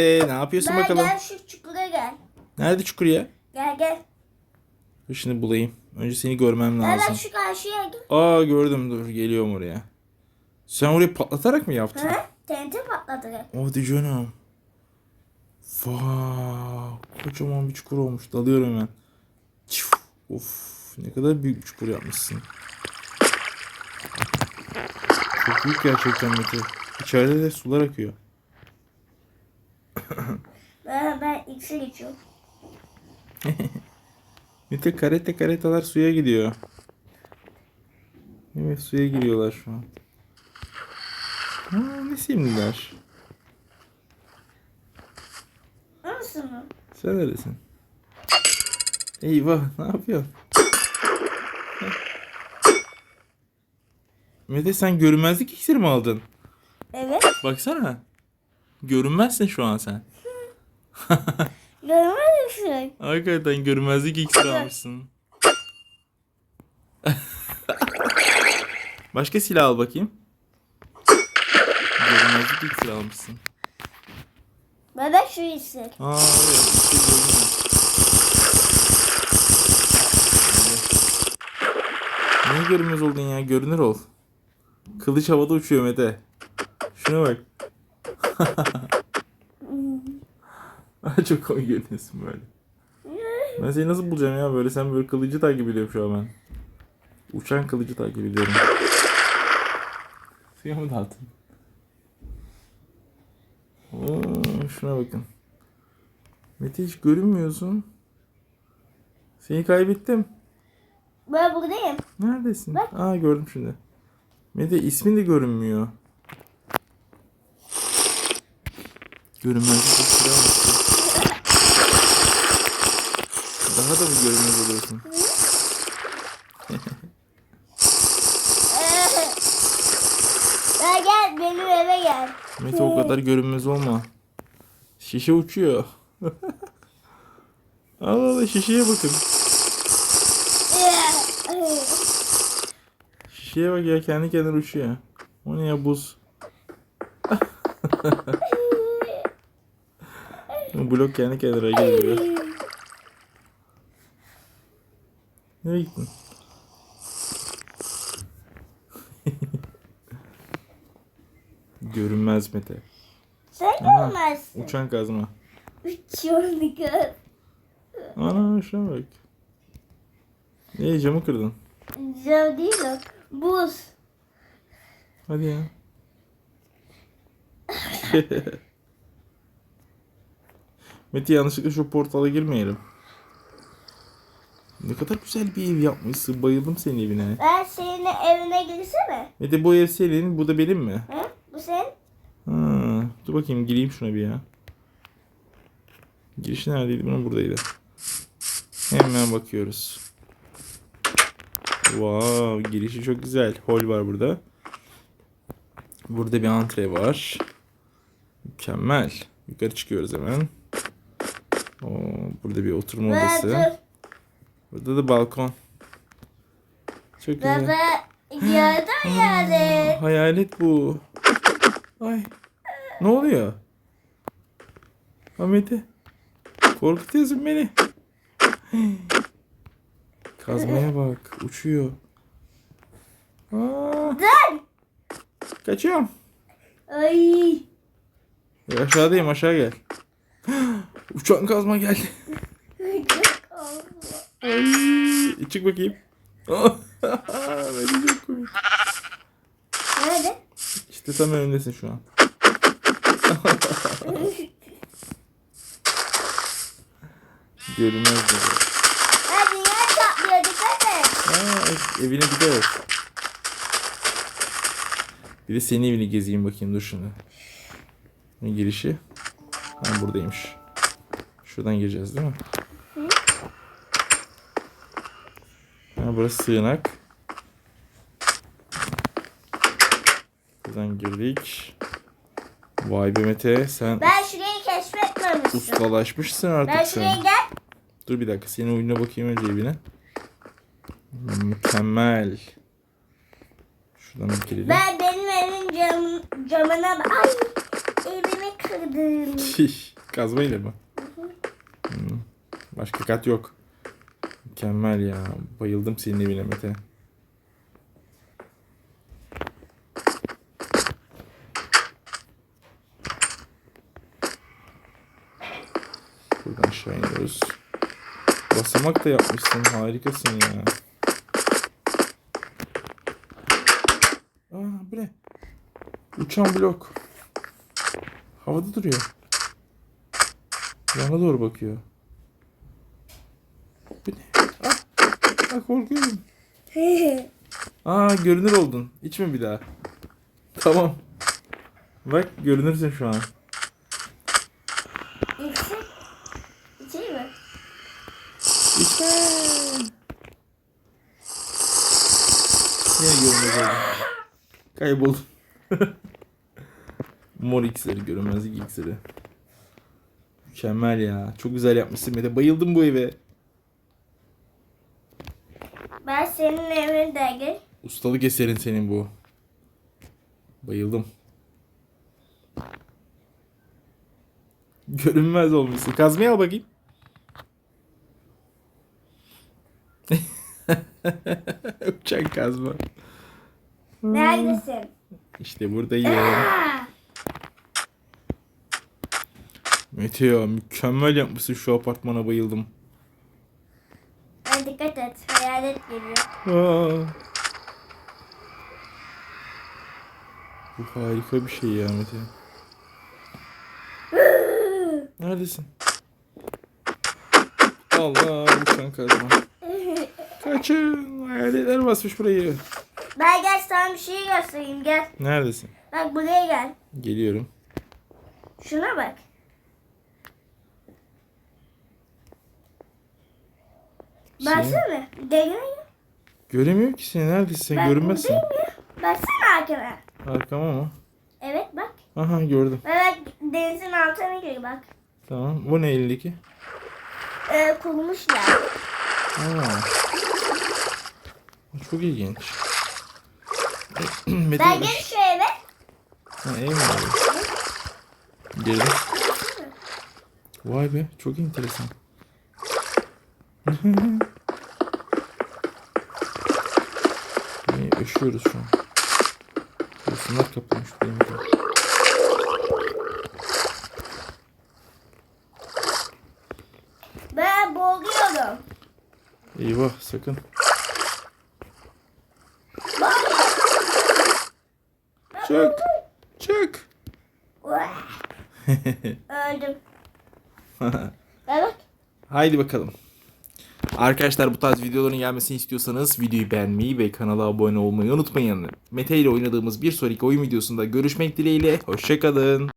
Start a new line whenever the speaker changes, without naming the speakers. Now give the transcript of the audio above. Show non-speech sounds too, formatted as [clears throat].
Ee, ne yapıyorsun
Ben
bakalım?
gel şu çukura gel.
Nerede çukur ya?
Gel gel.
Dur şimdi bulayım. Önce seni görmem lazım.
ben şu karşıya gel.
Aa gördüm dur geliyorum oraya. Sen orayı patlatarak mı yaptın?
Hı? TNT patladı.
Hadi canım. Vay, kocaman bir çukur olmuş. Dalıyorum hemen. Çuf. Of, ne kadar büyük bir çukur yapmışsın. Çok büyük gerçekten Mete. İçeride de sular akıyor.
Ben, ben X'e geçiyorum. [laughs]
Mete karate karetalar suya gidiyor. Evet suya giriyorlar şu an. Aa, ne simliler.
Nasıl mı?
Sen neredesin? Eyvah ne yapıyorsun? Mete sen görünmezlik iksiri mi aldın?
Evet.
Baksana. Görünmezsin şu an sen. [laughs]
Görmez misin?
Hakikaten görünmezlik iksiri almışsın. [laughs] Başka silah al bakayım. Görünmezlik iksiri almışsın.
Ben de şu istek.
Aa evet. şey gördüm. Niye görünmez oldun ya? Görünür ol. Kılıç havada uçuyor Mete. Şuna bak. Çok komik görünüyorsun böyle. Ben seni nasıl bulacağım ya böyle? Sen böyle kılıcı takip ediyorum şu an ben. Uçan kılıcı takip ediyorum. Suya mı? Oo, şuna bakın. Mete hiç görünmüyorsun. Seni kaybettim.
Ben buradayım.
Neredesin?
Bak.
Aa gördüm şimdi. Mete ismin de görünmüyor. Görünmezlik almışsın. Daha da mı görünmez oluyorsun?
Gel gel benim eve gel.
Mete o kadar görünmez olma. Şişe uçuyor. [laughs] Allah Allah şişeye bakın. Şişeye bak ya kendi kendine uçuyor. O ne ya buz. [laughs] Blok kendine hareket ediyor. Nereye gittin? [laughs] Görünmez Mete.
Sen
Aha,
görmezsin.
Uçan kazma.
Uçuyor bir kız.
Ana şuna bak. Ne camı kırdın?
Cam değil o. Buz.
Hadi ya. [laughs] Mete yanlışlıkla şu portala girmeyelim. Ne kadar güzel bir ev yapmışsın. Bayıldım senin evine.
Ben senin evine girsene.
Mete bu ev senin, bu da benim mi?
Hı? Bu senin?
Ha, dur bakayım gireyim şuna bir ya. Giriş neredeydi? Bunun buradaydı. Hemen bakıyoruz. Wow, girişi çok güzel. Hol var burada. Burada bir antre var. Mükemmel. Yukarı çıkıyoruz hemen. Oo, burada bir oturma
Ben
odası. Burada da balkon. Çok güzel.
Baba gördün yani.
Hayalet bu. Ay. Ne oluyor? Ahmet'e. Korkutuyorsun beni. Kazmaya bak. Uçuyor. Aa,
Dur.
kaçıyorum.
Ay.
Aşağıdayım aşağı gel. Uçan kazma geldi. Ay, çık bakayım. [laughs] Beni çok komik.
Nerede?
İşte tam önündesin şu an. [laughs] Görünmez dedi.
Ben dünya çatlıyor dikkat et.
Aa, evine gidiyoruz. Bir de senin evini gezeyim bakayım dur şimdi. Ne girişi? Ha buradaymış. Şuradan gireceğiz değil mi? Ha burası sığınak. Buradan girdik. Vay be Mete sen
Ben şurayı keşfetmemiştim.
ustalaşmışsın artık
Ben
sen.
şuraya gel.
Dur bir dakika senin oyununa bakayım önce evine. Mükemmel. Şuradan bir girelim.
Ben benim evin cam, camına... Ay. Evimi kırdın.
Şiş, [laughs] Kazmayla mı? Başka kat yok. Mükemmel ya. Bayıldım senin evine Mete. Buradan aşağı iniyoruz. Basamak da yapmışsın. Harikasın ya. Aa bu ne? Uçan blok. Havada duruyor. Bana doğru bakıyor. Bu ne? Ah, ah korkuyorum. [laughs] Aa görünür oldun. İçme bir daha. Tamam. Bak görünürsün şu an.
İçsin. İçeyim mi?
İçme. Yine görünmez oldun. Kayboldun. [laughs] Mor iksiri, görünmezlik iksiri. Mükemmel ya. Çok güzel yapmışsın Mete. Bayıldım bu eve.
Ben senin evine de gel.
Ustalık eserin senin bu. Bayıldım. Görünmez olmuşsun. Kazmayı al bakayım. [laughs] Uçan kazma.
Neredesin?
İşte buradayım.
Aa!
Mete ya mükemmel yapmışsın şu apartmana bayıldım.
Ay dikkat et. Hayalet geliyor.
Aa. Bu harika bir şey ya Mete. [gasps] Neredesin? Allah uçan kazma. [laughs] Kaçın. Hayaletler basmış burayı.
Ben gel sana bir şey göstereyim gel.
Neredesin?
Bak buraya gel.
Geliyorum.
Şuna bak. Baksana. Gel.
Göremiyorum ki seni. Neredesin? Sen
Ben
görünmezsin.
buradayım ya. Baksana arkana.
Arkama mı?
Evet bak.
Aha gördüm.
Evet denizin altına gir bak.
Tamam. Bu ne elindeki?
Ee, kurmuşlar.
Aa. Çok ilginç. [clears throat]
Ben gel şu eve.
Ha, ev mi? Gelin. Vay be çok enteresan. [laughs] ne üşüyoruz şu an. Yosunlar kaplamış benim de.
Ben boğuluyorum.
Eyvah sakın. Çık. Çık. [laughs]
Öldüm. [laughs] Evet.
Haydi bakalım. Arkadaşlar bu tarz videoların gelmesini istiyorsanız videoyu beğenmeyi ve kanala abone olmayı unutmayın. Mete ile oynadığımız bir sonraki oyun videosunda görüşmek dileğiyle. Hoşçakalın.